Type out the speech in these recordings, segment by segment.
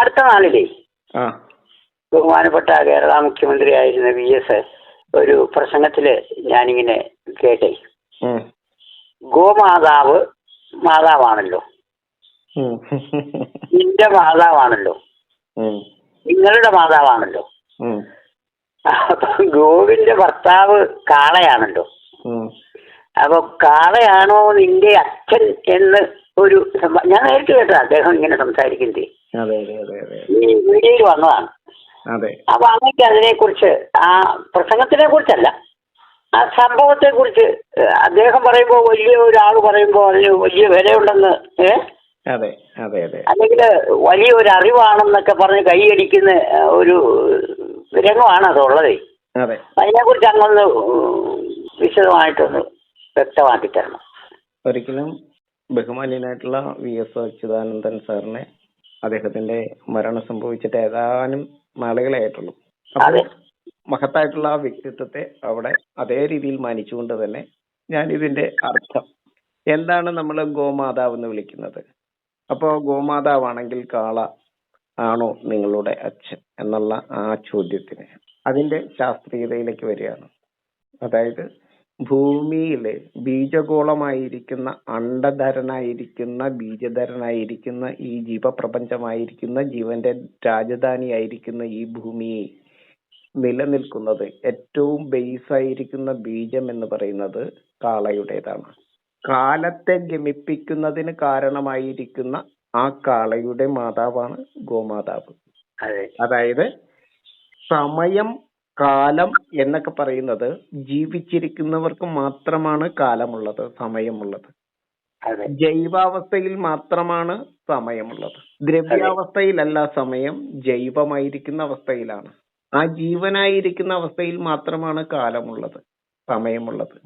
അടുത്ത നാളിലേ. ബഹുമാനപ്പെട്ട കേരള മുഖ്യമന്ത്രിയായിരുന്ന വി എസ് ഒരു പ്രസംഗത്തിൽ ഞാനിങ്ങനെ കേട്ടേ. ഗോമാതാവ് മാതാവാണല്ലോ. നിന്റെ മാതാവാണല്ലോ. നിങ്ങളുടെ മാതാവാണല്ലോ. അപ്പൊ ഗോവിന്റെ ഭർത്താവ് കാളയാണല്ലോ. അപ്പൊ കാളയാണോ നിന്റെ അച്ഛൻ എന്ന് ഒരു ഞാൻ നേരിട്ട് കേട്ടോ അദ്ദേഹം ഇങ്ങനെ സംസാരിക്കുന്നത് അതെ അതെ അതെ അതെ. ഈ വീഡിയോയിൽ വന്നതാണ്. അതെ. അപ്പൊ അമ്മയ്ക്ക് അതിനെ കുറിച്ച് ആ പ്രസംഗത്തിനെ കുറിച്ചല്ല ആ സംഭവത്തെ കുറിച്ച് അദ്ദേഹം പറയുമ്പോൾ വലിയ ഒരാൾ പറയുമ്പോൾ അതിന് വലിയ വിലയുണ്ടെന്ന് ഏ? അതെ അതെ അതെ. അല്ലെങ്കിൽ വലിയ ഒരു അറിവാണെന്നൊക്കെ പറഞ്ഞ് കൈയടിക്കുന്ന ഒരു രംഗമാണ് അതുള്ളത്. അതെ. അതിനെക്കുറിച്ച് അങ്ങൊന്ന് വിശദമായിട്ടൊന്ന് വ്യക്തമാക്കി തരണം. ഒരിക്കലും ബഹുമാന്യനായിട്ടുള്ള വി എസ് അച്യുതാനന്ദൻ സാറിനെ അദ്ദേഹത്തിന്റെ മരണം സംഭവിച്ചിട്ട് ഏതാനും നാളുകളെ ആയിട്ടുള്ളൂ അപ്പോൾ. മഹത്തായിട്ടുള്ള ആ വ്യക്തിത്വത്തെ അവിടെ അതേ രീതിയിൽ മാനിച്ചുകൊണ്ട് തന്നെ ഞാൻ ഇതിന്റെ അർത്ഥം. എന്താണ് നമ്മൾ ഗോമാതാവ് എന്ന് വിളിക്കുന്നത്? അപ്പോ ഗോമാതാവാണെങ്കിൽ കാള ആണോ നിങ്ങളുടെ അച്ഛൻ എന്നുള്ള ആ ചോദ്യത്തിന് അതിന്റെ ശാസ്ത്രീയതയിലേക്ക് വരികയാണ്. അതായത് ഭൂമിയിലെ ബീജഗോളമായിരിക്കുന്ന അണ്ടധരനായിരിക്കുന്ന ബീജധരനായിരിക്കുന്ന ഈ ജീവപ്രപഞ്ചമായിരിക്കുന്ന ജീവന്റെ രാജധാനിയായിരിക്കുന്ന ഈ ഭൂമിയെ നിലനിൽക്കുന്നത് ഏറ്റവും ബേസ് ആയിരിക്കുന്ന ബീജം എന്ന് പറയുന്നത് കാളയുടേതാണ്. കാലത്തെ ഗമിപ്പിക്കുന്നതിന് കാരണമായിരിക്കുന്ന ആ കാളയുടെ മാതാവാണ് ഗോമാതാവ്. അതെ. അതായത് സമയം കാലം എന്നൊക്കെ പറയുന്നത് ജീവിച്ചിരിക്കുന്നവർക്ക് മാത്രമാണ് കാലമുള്ളത് സമയമുള്ളത്. ജൈവാവസ്ഥയിൽ മാത്രമാണ് സമയമുള്ളത്. ദ്രവ്യാവസ്ഥയിലല്ല സമയം ജൈവമായിരിക്കുന്ന അവസ്ഥയിലാണ്. ആ ജീവനായിരിക്കുന്ന അവസ്ഥയിൽ മാത്രമാണ് കാലമുള്ളത് സമയമുള്ളത്.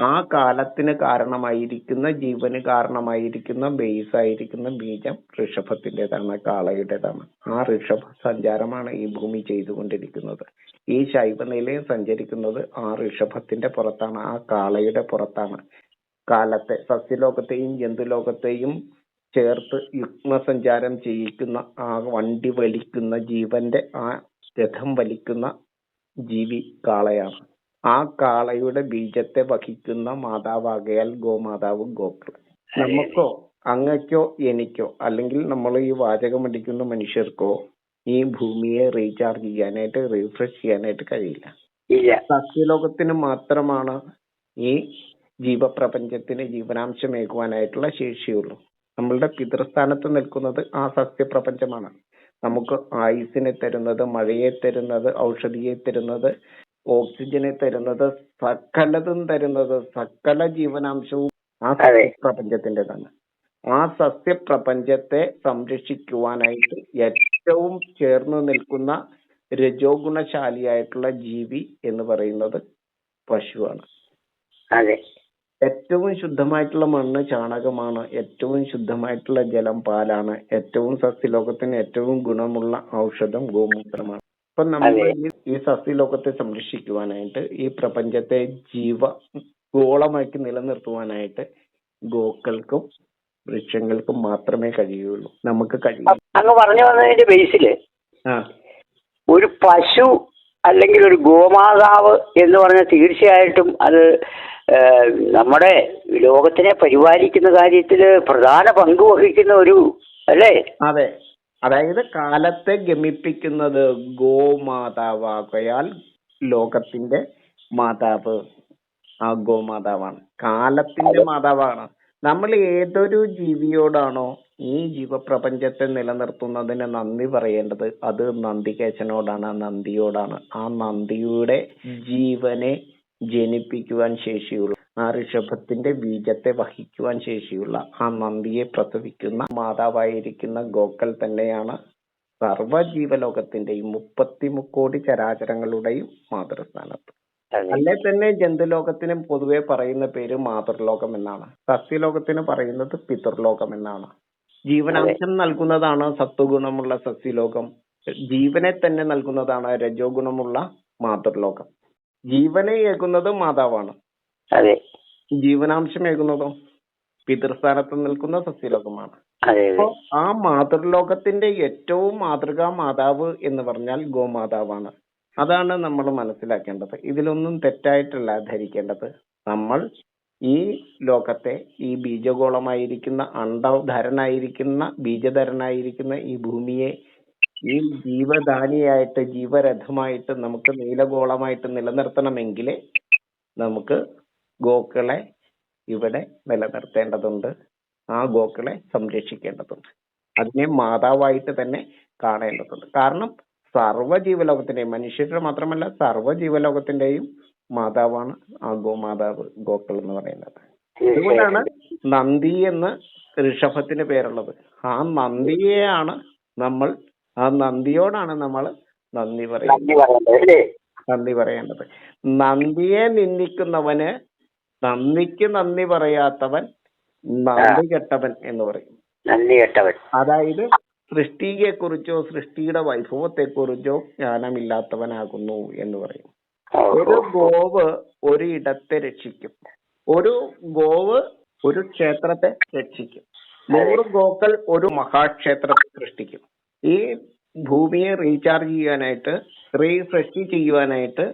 ആ കാലത്തിന് കാരണമായിരിക്കുന്ന ജീവന് കാരണമായിരിക്കുന്ന ബേസ് ആയിരിക്കുന്ന ബീജം ഋഷഭത്തിന്റേതാണ് കാളയുടേതാണ്. ആ ഋഷഭ സഞ്ചാരമാണ് ഈ ഭൂമി ചെയ്തുകൊണ്ടിരിക്കുന്നത്. ഈ ശൈവനിലയം സഞ്ചരിക്കുന്നത് ആ ഋഷഭത്തിന്റെ പുറത്താണ് ആ കാളയുടെ പുറത്താണ്. കാലത്തെ സസ്യലോകത്തെയും ജന്തുലോകത്തെയും ചേർത്ത് യുഗ്മസഞ്ചാരം ചെയ്യിക്കുന്ന ആ വണ്ടി വലിക്കുന്ന ജീവന്റെ ആ രഥം വലിക്കുന്ന ജീവി കാളയാണ്. ആ കാളയുടെ ബീജത്തെ വഹിക്കുന്ന മാതാവാകയാൽ ഗോമാതാവ് ഗോക്കൾ. നമുക്കോ അങ്ങക്കോ എനിക്കോ അല്ലെങ്കിൽ നമ്മൾ ഈ വാചകം അടിക്കുന്ന മനുഷ്യർക്കോ ഈ ഭൂമിയെ റീചാർജ് ചെയ്യാനായിട്ട് റീഫ്രഷ് ചെയ്യാനായിട്ട് കഴിയില്ല. സസ്യലോകത്തിന് മാത്രമാണ് ഈ ജീവപ്രപഞ്ചത്തിന് ജീവനാംശമേകുവാനായിട്ടുള്ള ശേഷിയുള്ളൂ. നമ്മളുടെ പിതൃസ്ഥാനത്ത് നിൽക്കുന്നത് ആ സസ്യപ്രപഞ്ചമാണ്. നമുക്ക് ആയുസിനെ തരുന്നത് മഴയെ തരുന്നത് ഔഷധിയെ തരുന്നത് ഓക്സിജനെ തരുന്നത് സകലതും തരുന്നത് സകല ജീവനാംശവും ആ അതെ. ആ സസ്യപ്രപഞ്ചത്തെ സംരക്ഷിക്കുവാനായിട്ട് ഏറ്റവും ചേർന്ന് നിൽക്കുന്ന രജോ ഗുണശാലിയായിട്ടുള്ള ജീവി എന്ന് പറയുന്നത് പശുവാണ്. അതെ. ഏറ്റവും ശുദ്ധമായിട്ടുള്ള മണ്ണ് ചാണകമാണ് ഏറ്റവും ശുദ്ധമായിട്ടുള്ള ജലം പാലാണ് ഏറ്റവും സസ്യലോകത്തിന് ഏറ്റവും ഗുണമുള്ള ഔഷധം ഗോമൂത്രമാണ്. അപ്പൊ നമ്മൾ ഈ- ഈ സസ്യലോകത്തെ സംരക്ഷിക്കുവാനായിട്ട് ഈ പ്രപഞ്ചത്തെ ജീവ ഗോളമാക്കി നിലനിർത്തുവാനായിട്ട് ഗോക്കൾക്കും വൃക്ഷങ്ങൾക്കും മാത്രമേ കഴിയുള്ളൂ. നമുക്ക് കഴിയൂ അങ്ങ് പറഞ്ഞു വന്നതിന്റെ ബേസിൽ ഒരു പശു അല്ലെങ്കിൽ ഒരു ഗോമാതാവ് എന്ന് പറഞ്ഞാൽ തീർച്ചയായിട്ടും അത് നമ്മുടെ ലോകത്തിനെ പരിപാലിക്കുന്ന കാര്യത്തിൽ പ്രധാന പങ്ക് വഹിക്കുന്ന ഒരു അല്ലേ? അതെ. അതായത് കാലത്തെ ഗമിപ്പിക്കുന്നത് ഗോമാതാവാകയാൽ ലോകത്തിന്റെ മാതാവ് ആ ഗോമാതാവാണ്. കാലത്തിന്റെ മാതാവാണ്. നമ്മൾ ഏതൊരു ജീവിയോടാണോ ഈ ജീവപ്രപഞ്ചത്തെ നിലനിർത്തുന്നതിന് നന്ദി പറയേണ്ടത് അത് നന്ദികേശനോടാണ് നന്ദിയോടാണ് ആ നന്ദിയുടെ ജീവനെ ജനിപ്പിക്കുവാൻ ശേഷിയുള്ള ആ ഋഷഭത്തിന്റെ ബീജത്തെ വഹിക്കുവാൻ ശേഷിയുള്ള ആ നന്ദിയെ പ്രസവിക്കുന്ന മാതാവായിരിക്കുന്ന ഗോക്കൽ തന്നെയാണ് സർവ ജീവലോകത്തിന്റെയും മുപ്പത്തി മുക്കോടി ചരാചരങ്ങളുടെയും മാതൃസ്ഥാനത്ത്. അല്ലെ തന്നെ ജന്തുലോകത്തിന് പൊതുവെ പറയുന്ന പേര് മാതൃലോകം എന്നാണ്. സസ്യലോകത്തിന് പറയുന്നത് പിതൃലോകം എന്നാണ്. ജീവനാംശം നൽകുന്നതാണ് സത്വഗുണമുള്ള സസ്യലോകം. ജീവനെ തന്നെ നൽകുന്നതാണ് രജോ ഗുണമുള്ള മാതൃലോകം. ജീവനെ ഏകുന്നത് മാതാവാണ്. അതെ. ജീവനാംശം ഏകുന്നതോ പിതൃസ്ഥാനത്ത് നിൽക്കുന്ന സസ്യലോകമാണ്. അപ്പോ ആ മാതൃലോകത്തിന്റെ ഏറ്റവും മാതൃകാ മാതാവ് എന്ന് പറഞ്ഞാൽ ഗോമാതാവാണ്. അതാണ് നമ്മൾ മനസ്സിലാക്കേണ്ടത്. ഇതിലൊന്നും തെറ്റായിട്ടല്ല ധരിക്കേണ്ടത്. നമ്മൾ ഈ ലോകത്തെ ഈ ബീജഗോളമായിരിക്കുന്ന അണ്ടധരനായിരിക്കുന്ന ബീജധരനായിരിക്കുന്ന ഈ ഭൂമിയെ ഈ ജീവദാനിയായിട്ട് ജീവരഥമായിട്ട് നമുക്ക് നീലഗോളമായിട്ട് നിലനിർത്തണമെങ്കിൽ നമുക്ക് ഗോക്കളെ ഇവിടെ നിലനിർത്തേണ്ടതുണ്ട്. ആ ഗോക്കളെ സംരക്ഷിക്കേണ്ടതുണ്ട്. അതിനെ മാതാവായിട്ട് തന്നെ കാണേണ്ടതുണ്ട്. കാരണം സർവ ജീവലോകത്തിന്റെയും മനുഷ്യരുടെ മാത്രമല്ല സർവ ജീവലോകത്തിന്റെയും മാതാവാണ് ആ ഗോമാതാവ് ഗോക്കൾ എന്ന് പറയുന്നത്. അതുകൊണ്ടാണ് നന്ദി എന്ന് ഋഷഭത്തിന് പേരുള്ളത്. ആ നന്ദിയെയാണ് നമ്മൾ ആ നന്ദിയോടാണ് നമ്മൾ നന്ദി പറയുന്നത്. നന്ദി പറയേണ്ടത്. നന്ദിയെ നിന്ദിക്കുന്നവന് നന്ദിക്ക് നന്ദി പറയാത്തവൻ നന്ദി കെട്ടവൻ എന്ന് പറയും. നന്ദി കെട്ടവൻ. അതായത് സൃഷ്ടിയെ കുറിച്ചോ സൃഷ്ടിയുടെ വൈഭവത്തെക്കുറിച്ചോ ജ്ഞാനമില്ലാത്തവനാകുന്നു എന്ന് പറയും. ഒരു ഗോവ് ഒരു ഇടത്തെ രക്ഷിക്കും. ഒരു ഗോവ് ഒരു ക്ഷേത്രത്തെ രക്ഷിക്കും. നൂറ് ഗോക്കൾ ഒരു മഹാക്ഷേത്രത്തെ സൃഷ്ടിക്കും. ഈ ഭൂമിയെ റീചാർജ് ചെയ്യാനായിട്ട് റീഫ്രഷ് ചെയ്യുവാനായിട്ട്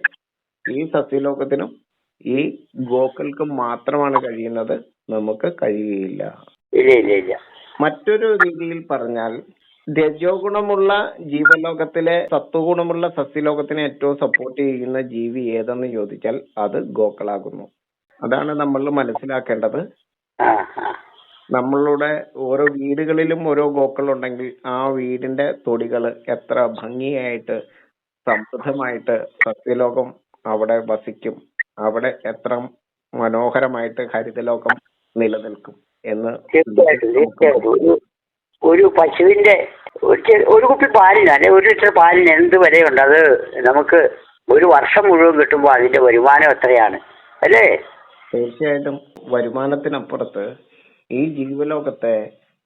ഈ സസ്യലോകത്തിനും ഈ ഗോക്കൾക്കും മാത്രമാണ് കഴിയുന്നത്. നമുക്ക് കഴിയുകയില്ല. മറ്റൊരു രീതിയിൽ പറഞ്ഞാൽ രജോ ഗുണമുള്ള ജീവലോകത്തിലെ സത്വഗുണമുള്ള സസ്യലോകത്തിനെ ഏറ്റവും സപ്പോർട്ട് ചെയ്യുന്ന ജീവി ഏതെന്ന് ചോദിച്ചാൽ അത് ഗോക്കളാകുന്നു. അതാണ് നമ്മൾ മനസ്സിലാക്കേണ്ടത്. നമ്മളുടെ ഓരോ വീടുകളിലും ഓരോ ഗോക്കൾ ഉണ്ടെങ്കിൽ ആ വീടിന്റെ തൊടികൾ എത്ര ഭംഗിയായിട്ട് സമൃദ്ധമായിട്ട് സസ്യലോകം അവിടെ വസിക്കും. അവിടെ എത്ര മനോഹരമായിട്ട് ഹരിതലോകം നിലനിൽക്കും എന്ന് തീർച്ചയായിട്ടും തീർച്ചയായിട്ടും. ഒരു പശുവിന്റെ ഒരു ഒരു കുപ്പി പാലിന് അല്ലെ ഒരു ലിറ്റർ പാലിന് എന്ത് വിലയുണ്ട്? അത് നമുക്ക് ഒരു വർഷം മുഴുവൻ കിട്ടുമ്പോൾ അതിന്റെ വരുമാനം എത്രയാണ്? അല്ലേ? തീർച്ചയായിട്ടും വരുമാനത്തിനപ്പുറത്ത് ഈ ജീവലോകത്തെ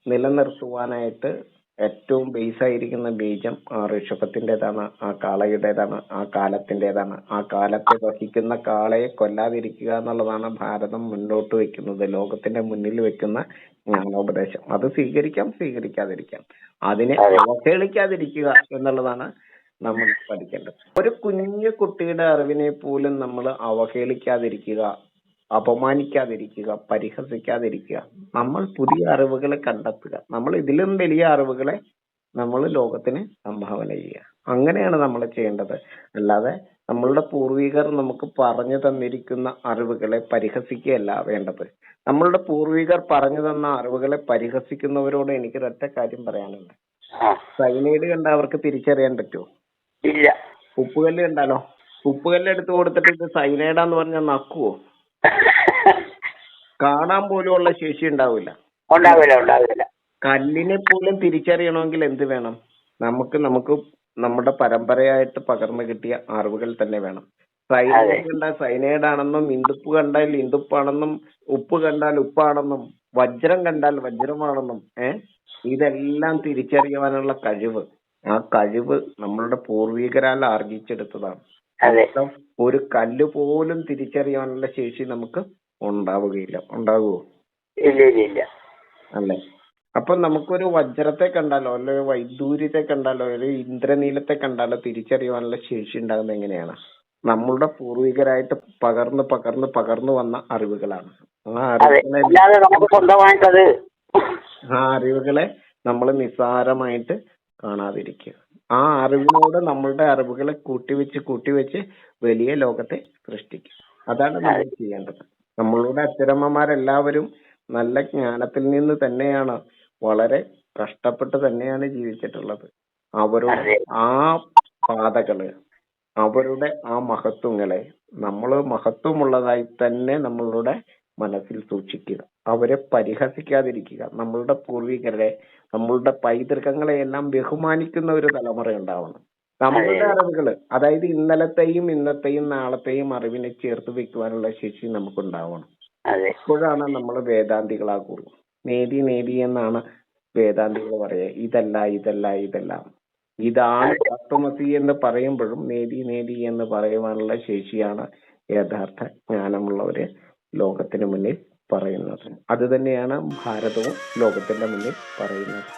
നിലനിർത്തുവാനായിട്ട് ഏറ്റവും ബേസ് ആയിരിക്കുന്ന ബീജം ആ ഋഷഭത്തിന്റെതാണ് ആ കാളയുടേതാണ് ആ കാലത്തിന്റെതാണ്. ആ കാലത്തെ വഹിക്കുന്ന കാളയെ കൊല്ലാതിരിക്കുക എന്നുള്ളതാണ് ഭാരതം മുന്നോട്ട് വെക്കുന്നത് ലോകത്തിന്റെ മുന്നിൽ വെക്കുന്ന ജ്ഞാനോപദേശം അത് സ്വീകരിക്കാം സ്വീകരിക്കാതിരിക്കാം. അതിനെ അതെ. അവഹേളിക്കാതിരിക്കുക എന്നുള്ളതാണ് നമ്മൾ പഠിക്കേണ്ടത്. ഒരു കുഞ്ഞു കുട്ടിയുടെ അറിവിനെ പോലും നമ്മൾ അവഹേളിക്കാതിരിക്കുക അപമാനിക്കാതിരിക്കുക പരിഹസിക്കാതിരിക്കുക നമ്മൾ പുതിയ അറിവുകളെ കണ്ടെത്തുക നമ്മൾ ഇതിലും വലിയ അറിവുകളെ നമ്മൾ ലോകത്തിന് സംഭാവന ചെയ്യുക. അങ്ങനെയാണ് നമ്മൾ ചെയ്യേണ്ടത്. അല്ലാതെ നമ്മളുടെ പൂർവികർ നമുക്ക് പറഞ്ഞു തന്നിരിക്കുന്ന അറിവുകളെ പരിഹസിക്കുകയല്ല വേണ്ടത്. നമ്മളുടെ പൂർവികർ പറഞ്ഞു തന്ന അറിവുകളെ പരിഹസിക്കുന്നവരോട് എനിക്ക് ഒറ്റ കാര്യം പറയാനുണ്ട്. സൈനൈഡ് കണ്ട അവർക്ക് തിരിച്ചറിയാൻ പറ്റുമോ ഇല്ല. ഉപ്പുകല്ല് കണ്ടാലോ? ഉപ്പുകല്ല് എടുത്തു കൊടുത്തിട്ട് ഇത് സൈനൈഡാന്ന് പറഞ്ഞാൽ നക്കുവോ? കാണാൻ പോലും ഉള്ള ശേഷി ഉണ്ടാവില്ല. ഉണ്ടാവില്ല ഉണ്ടാവില്ല. കല്ലിനെ പോലും തിരിച്ചറിയണമെങ്കിൽ എന്ത് വേണം? നമുക്ക് നമുക്ക് നമ്മുടെ പരമ്പരയായിട്ട് പകർന്നു കിട്ടിയ അറിവുകൾ തന്നെ വേണം. സൈനൈഡ് കണ്ടാൽ സൈനൈഡ് ആണെന്നും ഇന്ദുപ്പ് കണ്ടാൽ ഇന്ദുപ്പാണെന്നും ഉപ്പ് കണ്ടാൽ ഉപ്പാണെന്നും വജ്രം കണ്ടാൽ വജ്രമാണെന്നും ഏ? ഇതെല്ലാം തിരിച്ചറിയുവാനുള്ള കഴിവ്. ആ കഴിവ് നമ്മളുടെ പൂർവികരാൽ ആർജിച്ചെടുത്തതാണ്. ഒരു കല്ല് പോലും തിരിച്ചറിയാനുള്ള ശേഷി നമുക്ക് ഉണ്ടാവുകയില്ല. ഉണ്ടാകുമോ അല്ലേ? അപ്പൊ നമുക്കൊരു വജ്രത്തെ കണ്ടാലോ അല്ലെ വൈദൂര്യത്തെ കണ്ടാലോ ഒരു ഇന്ദ്രനീലത്തെ കണ്ടാലോ തിരിച്ചറിയാനുള്ള ശേഷി ഉണ്ടാകുന്നത് എങ്ങനെയാണ്? നമ്മളുടെ പൂർവികരായിട്ട് പകർന്ന് പകർന്ന് പകർന്നു വന്ന അറിവുകളാണ്. ആ അറിവുകളെ ആ അറിവുകളെ നമ്മൾ നിസ്സാരമായിട്ട് കാണാതിരിക്കുക. ആ അറിവിനോട് നമ്മളുടെ അറിവുകളെ കൂട്ടിവെച്ച് കൂട്ടിവെച്ച് വലിയ ലോകത്തെ സൃഷ്ടിക്കുക. അതാണ് നമ്മൾ ചെയ്യേണ്ടത്. നമ്മളുടെ അച്ഛനമ്മമാരെല്ലാവരും നല്ല ജ്ഞാനത്തിൽ നിന്ന് തന്നെയാണ് വളരെ കഷ്ടപ്പെട്ട് തന്നെയാണ് ജീവിച്ചിട്ടുള്ളത്. അവരുടെ ആ പാതകൾ അവരുടെ ആ മഹത്വങ്ങളെ നമ്മൾ മഹത്വമുള്ളതായി തന്നെ നമ്മളുടെ മനസ്സിൽ സൂക്ഷിക്കുക. അവരെ പരിഹസിക്കാതിരിക്കുക. നമ്മളുടെ പൂർവികരെ നമ്മളുടെ പൈതൃകങ്ങളെ എല്ലാം ബഹുമാനിക്കുന്ന ഒരു തലമുറ ഉണ്ടാവണം. നമ്മളുടെ. അറിവുകൾ അതായത് ഇന്നലത്തെയും ഇന്നത്തെയും നാളത്തെയും അറിവിനെ ചേർത്ത് വെക്കുവാനുള്ള ശേഷി നമുക്കുണ്ടാവണം. അപ്പോഴാണ് നമ്മൾ വേദാന്തികളാകുള്ളൂ നേടി നേടി എന്നാണ് വേദാന്തികൾ പറയുക. ഇതല്ല ഇതല്ല ഇതല്ല. ഇതാണ് തത്വമസി എന്ന് പറയുമ്പോഴും നേടി നേടി എന്ന് പറയുവാനുള്ള ശേഷിയാണ് യഥാർത്ഥ ജ്ഞാനമുള്ളവര് ലോകത്തിന് മുന്നിൽ പറയുന്നത്. അത് തന്നെയാണ് ഭാരതവും ലോകത്തിന്റെ മുന്നിൽ പറയുന്നത്.